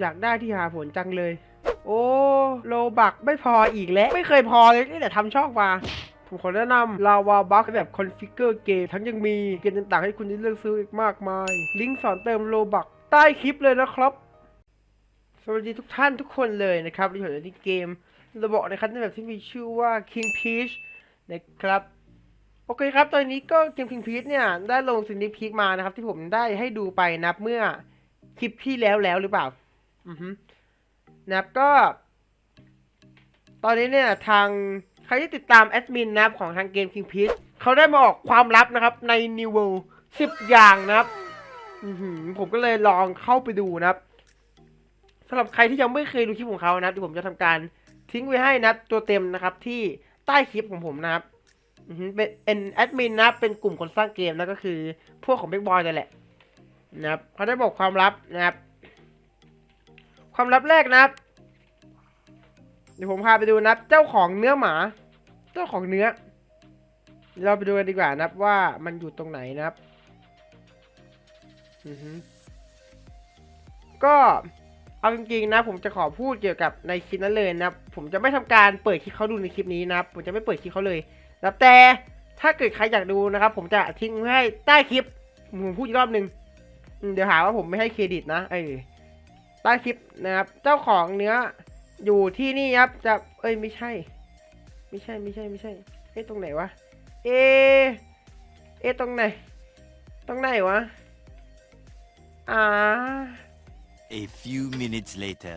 อยากได้ที่หาผลจังเลย โอ้โลบักไม่พออีกแล้ว ไม่เคยพอเลยนี่แต่ทำช่องมาผมขอแนะนำลาวาบัคแบบคอนฟิกเกอร์เกมทั้งยังมีเกมต่างๆ ให้คุณได้เลือกซื้ออีกมากมาย ลิงก์สอนเติมโลบักใต้คลิปเลยนะครับ สวัสดีทุกท่านทุกคนเลยนะครับที่อยู่ในเกมระบบนะครับในแบบที่มีชื่อว่า King Peach นะครับโอเคครับ ตอนนี้ก็เกม King Peach เนี่ย ได้ลงซินิพีกมานะครับ ที่ผมได้ให้ดูไปนับเมื่อคลิปที่แล้วแล้วหรือเปล่า อือฮึนะครับก็ ตอนนี้เนี่ยทางใครที่ติดตามแอดมินนะครับของทางเกม King Peach เขาได้มาออกความลับนะครับ ใน New World 10อย่างนะครับผมก็เลยลองเข้าไปดูนะครับสำหรับใครที่ยังไม่เคยดูคลิปของเขานะครับเดี๋ยวผมจะทำการทิ้งไว้ให้นะครับตัวเต็มนะครับที่ใต้คลิปของผมนะครับเป็นแอดมินนับเป็นกลุ่มคนสร้างเกมนะก็คือ พวกของ Big Boy นั่นแหละนะครับเขาได้บอกความลับนะครับ ความลับแรกนะครับ เดี๋ยวผมพาไปดูนะครับเจ้าของเนื้อหมา เจ้าของเนื้อเดี๋ยวเราไปดูกันดีกว่านะครับว่ามันอยู่ตรงไหนนะครับอือฮึก็เอาจริงๆนะ ผมจะขอพูดเกี่ยวกับในคลิปนั้นเลยนะครับผมจะไม่ทำการเปิดคลิปเขาดูในคลิปนี้นะครับผมจะไม่เปิดคลิปเขาเลยนะแต่ถ้าเกิดใครอยากดูนะครับ ผมจะทิ้งไว้ให้ใต้คลิปผมพูดอีกรอบหนึ่งเดี๋ยวหาว่าผมไม่ให้เครดิตนะเออ ใต้คลิปนะครับ เจ้าของเนื้ออยู่ที่นี่ครับจะเอ้ยไม่ใช่ ไม่ใช่ไม่ใช่ไม่ใช่เอ๊ะตรงไหนวะเอะเอ๊ะตรงไหน ตรงไหนวะอ่า A few minutes later.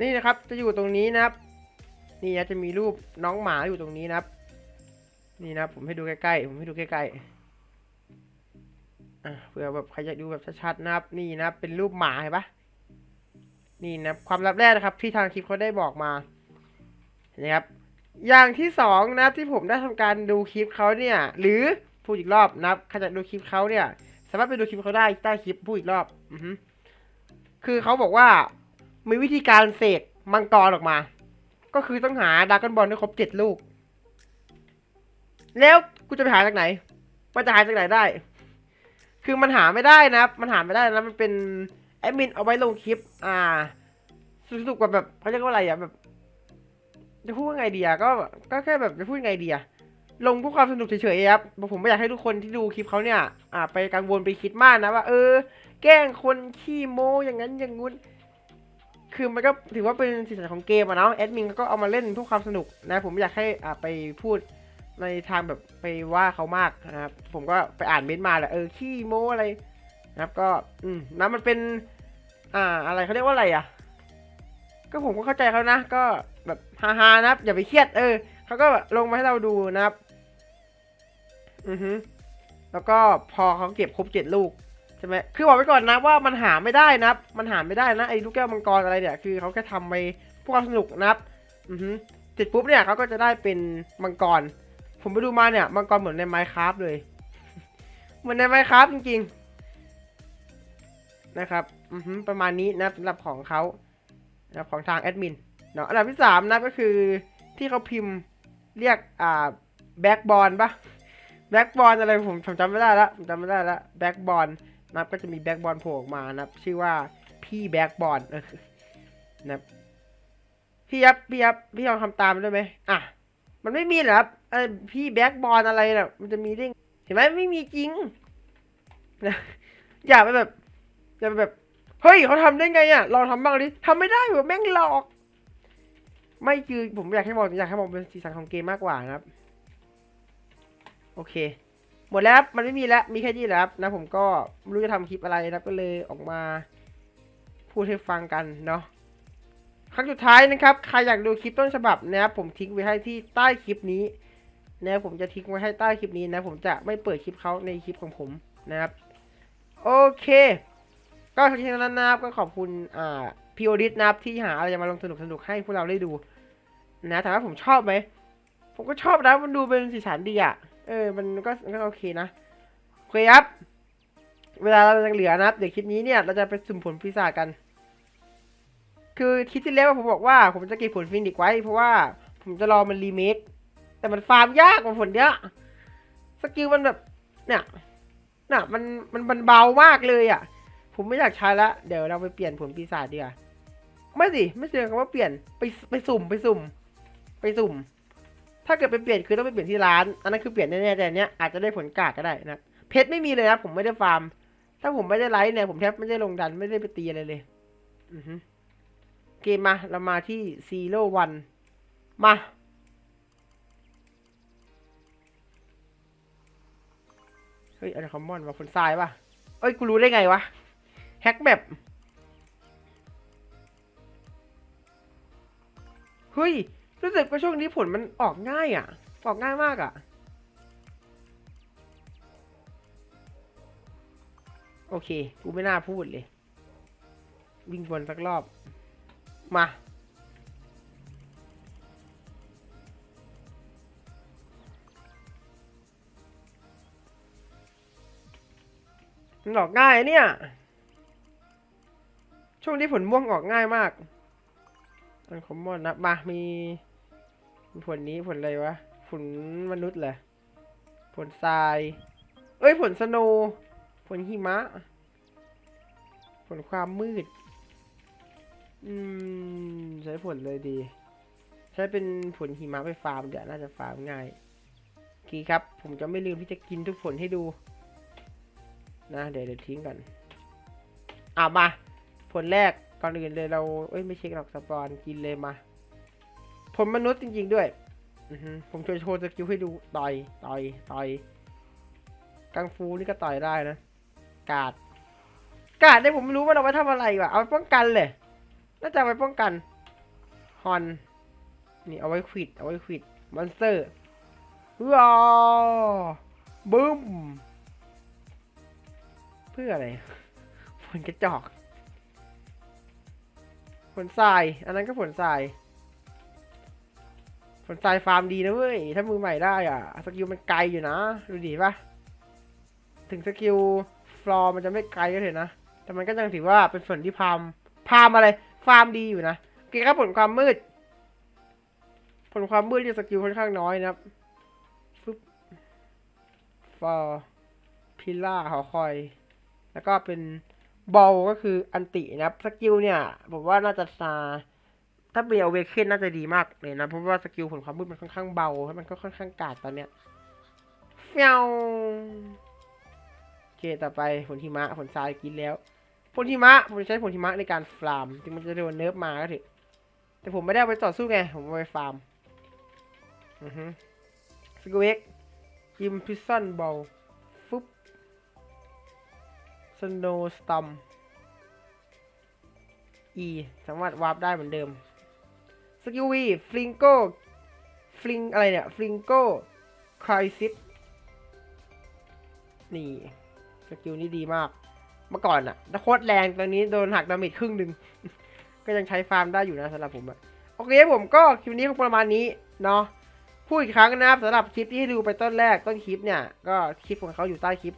นี่นะครับจะอยู่ตรงนี้นะครับ นี่นะจะมีรูปน้องหมาอยู่ตรงนี้นะครับ นี่นะครับผมให้ดูใกล้ๆผมให้ดูใกล้ๆอะเผื่อแบบใครอยากดูแบบชัดๆนะครับ นี่นะครับเป็นรูปหมาเห็นปะ นี่นะความลับแรกนะครับ ที่ทางคลิปเขาได้บอกมานะครับอย่างที่สองนะที่ผมได้ทำการดูคลิปเขาเนี่ย หรือพูดอีกรอบนะครับใครอยากดูคลิปเขาเนี่ย สามารถไปดูคลิปเขาได้ใต้คลิปพูดอีกรอบอือคือเขาบอกว่ามีวิธีการเสกมังกรออกมา ก็คือต้องหาดากอนบอลให้ครบเจ็ดลูก แล้วกูจะไปหาจากไหน มันจะหาจากไหนได้ คือมันหาไม่ได้นะครับมันหาไม่ได้นะมันเป็น แอดมินเอาไว้ลงคลิป อ่าสนุกกว่าแบบเขาเรียกว่าอะไรอะแบบ จะพูดว่าไงดีอะก็ก็แค่แบบจะพูดไงดีอะลงเพื่อความสนุกเฉยๆครับผมไม่อยากให้ทุกคนที่ดูคลิปเขาเนี่ย อ่า ไปกังวลไปคิดมากนะว่าเออ แกล้งคนขี้โม้อย่างนั้นอย่างงู้นคือมันก็ถือว่าเป็นสีสันของเกมอะเนาะแอดมินก็เอามาเล่นเพื่อความสนุกนะ ผมไม่อยากให้อ่าไปพูดในทางแบบไปว่าเขามากนะครับผมก็ไปอ่านเม้นต์มาแหละเออขี้โม้อะไร นะครับก็อืมนะมันเป็นอ่าอะไรเขาเรียกว่าอะไรอะ ก็ผมก็เข้าใจเขานะก็แบบฮาๆนะครับ อย่าไปเครียดเออเขาก็ลงมาให้เราดูนะครับ อือฮึแล้วก็พอเขาเก็บครบเจ็ดลูกใช่ไหมคือบอกไว้ก่อนนะว่ามันหาไม่ได้นะครับ มันหาไม่ได้นะไอ้ลูกแก้วมังกรอะไรเนี่ยคือเขาแค่ทำไปเพื่อความสนุกนะครับ อือฮึเสร็จปุ๊บเนี่ยเขาก็จะได้เป็นมังกร ผมไปดูมาเนี่ยมังกรเหมือนในไมค์คราฟเลย เหมือนในไมค์คราฟจริงๆ นะครับประมาณนี้นะสำหรับของเขานะของทางแอดมินเนาะอันดับที่สามนะก็คือที่เขาพิมพ์เรียกอ่าแบ็กบอลปะแบ็กบอลอะไรผมผมจำไม่ได้ละผมจำไม่ได้ละแบ็กบอลนับก็จะมีแบ็กบอลโผล่ออกมานะชื่อว่าพี่แบ็กบอลนะพี่ยับพี่ยับพี่ลองทำตามได้ไหมอะมันไม่มีเหรอครับไอพี่แบ็กบอลอะไรน่ะมันจะมีได้ไงเห็นไหมไม่มีจริงนะอย่าไปแบบ อย่าไปแบบ เฮ้ยเขาทำได้ไงอะลองทำบ้างดิทำไม่ได้แบบแม่งหลอก ไม่คือผมอยากให้มองอยากให้มองเป็นสีสันของเกมมากกว่านะครับ โอเค หมดแล้วมันไม่มีแล้วมีแค่นี้และครับนะ ผมก็ไม่รู้จะทำคลิปอะไรนะก็เลยออกมา พูดให้ฟังกันเนาะครั้งสุดท้ายนะครับ ใครอยากดูคลิปต้นฉบับนะครับผมทิ้งไว้ให้ที่ใต้คลิปนี้นะครับผมจะทิ้งไว้ให้ใต้คลิปนี้นะ ผมจะไม่เปิดคลิปเขาในคลิปของผมนะครับ โอเค ก็ทีนั้นนะครับก็ขอบคุณอ่าพีโอดิสนะครับที่หาอะไรมาลงสนุกสนุกให้พวกเราได้ดูนะถามว่าผมชอบไหมผมก็ชอบนะมันดูเป็นสีสันดีอะเออมันก็ก็โอเคนะโอเคครับ เวลาเรายังเหลือนะครับเดี๋ยวคลิปนี้เนี่ยเราจะไปสุ่มผลปีศาจกัน คือคลิปที่แล้วผมบอกว่าผมจะเก็บผลฟินิกไว้เพราะว่าผมจะรอมันรีเมคแต่มันฟาร์มยากกว่าผลเนี้ยสกิลมันแบบเนี่ยน่ะมันมันมันเบามากเลยอะ ผมไม่อยากใช้ละเดี๋ยวเราไปเปลี่ยนผลปีศาจดีกว่าไม่สิไม่เชิงคำว่าเปลี่ยนไปไปสุ่มไปสุ่ม ไปสุ่ม ถ้าเกิดไปเปลี่ยนคือต้องไปเปลี่ยนที่ร้าน อันนั้นคือเปลี่ยนแน่ๆแต่เนี้ยอาจจะได้ผลกากก็ได้นะเพชรไม่มีเลยนะผมไม่ได้ฟาร์ม ถ้าผมไม่ได้ไลฟ์เนี่ยผมแทบไม่ได้ลงดันไม่ได้ไปตีอะไรเลยอือฮึเกมมาเรามาที่ซีโร่วันมาเฮ้ยอะไรคอมมอนมาคนทรายป่ะเอ้ยกูรู้ได้ไงวะ แฮกแบบ เฮ้ย รู้สึกว่าช่วงนี้ผลมันออกง่ายอะ ออกง่ายมากอะ โอเค กูไม่น่าพูดเลย วิ่งบนสักรอบ มามันออกง่ายเนี่ย ช่วงนี้ผลม่วงออกง่ายมาก อันคอมมอนนะมามีผลนี้ผลอะไรวะ ผลมนุษย์เหรอ ผลทราย เอ้ยผลสโนผลหิมะ ผลความมืด อืม ใช้ผลเลยดี ใช้เป็นผลหิมะไปฟาร์มเดี๋ยวน่าจะฟาร์มง่ายโอเคครับ ผมจะไม่ลืมที่จะกินทุกผลให้ดู นะ เดี๋ยวเดี๋ยวทิ้งกันอะมา ผลแรกก่อนอื่นเลยเราเอ้ยไม่เช็คหรอกสปอนกินเลยมา ผลมนุษย์จริง ๆ ด้วยผมจะโชว์สกิลให้ดูต่อยต่อยต่อยกังฟูนี่ก็ต่อยได้นะ กาด กาดเนี่ยผมไม่รู้ว่าเราไว้ทำอะไรวะเอาไว้ป้องกันเลยน่าจะไว้ป้องกันฮอนนี่เอาไว้ควิดเอาไว้ควิดมอนสเตอร์ว้าบึ้ม เพื่ออะไรผลกระจอก ผลทราย อันนั้นก็ผลทราย ผลทรายฟาร์มดีนะเว้ย ถ้ามือใหม่ได้อะ สกิลมันไกลอยู่นะ ดูดีปะถึงสกิลฟลอร์มันจะไม่ไกลก็เถอะนะ แต่มันก็ยังถือว่าเป็นผลที่พามพามอะไร ฟาร์มดีอยู่นะโอเคครับผลความมืด ผลความมืดที่สกิลค่อนข้างน้อยนะครับฟึบฟอร์พิล่าหอคอย แล้วก็เป็น บอลก็คืออันตินะครับสกิลเนี่ยผมว่าน่าจะซาถ้าเป็นเอาเวเคนน่าจะดีมากเลยนะ เพราะว่าสกิลผลความมืดมันค่อนข้างเบาแล้วมันก็ค่อนข้างกาดตอนเนี้ยเฟี้ยวโอเคต่อไปผลหิมะผลทรายกินแล้วผลหิมะผมจะใช้ผลหิมะในการฟาร์มถึงมันจะโดนเนิร์ฟมาก็เถอะแต่ผมไม่ได้ไปต่อสู้ไง ผมไปฟาร์มอือฮึสกิลเอ็กอิมพิซซันบอล สโนสตอม E สามารถวาร์ปได้เหมือนเดิม สกิลวีฟลิงโกฟลิงอะไรเนี่ย ฟลิงโกครซิสนี่ สกิลนี้ดีมาก เมื่อก่อนอะโคตรแรงตอนนี้โดนหักดาเมจครึ่งหนึ่ง ก็ยังใช้ฟาร์มได้อยู่นะสำหรับผมอะโอเคผมก็คลิปนี้ก็ประมาณนี้เนาะพูดอีกครั้งนะครับสำหรับคลิปที่ให้ดูไปต้นแรกต้นคลิปเนี่ย ก็คลิปของเขาอยู่ใต้คลิป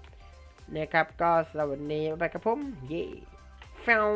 นะครับ ก็สวัสดีไปกับผมเย้ฟง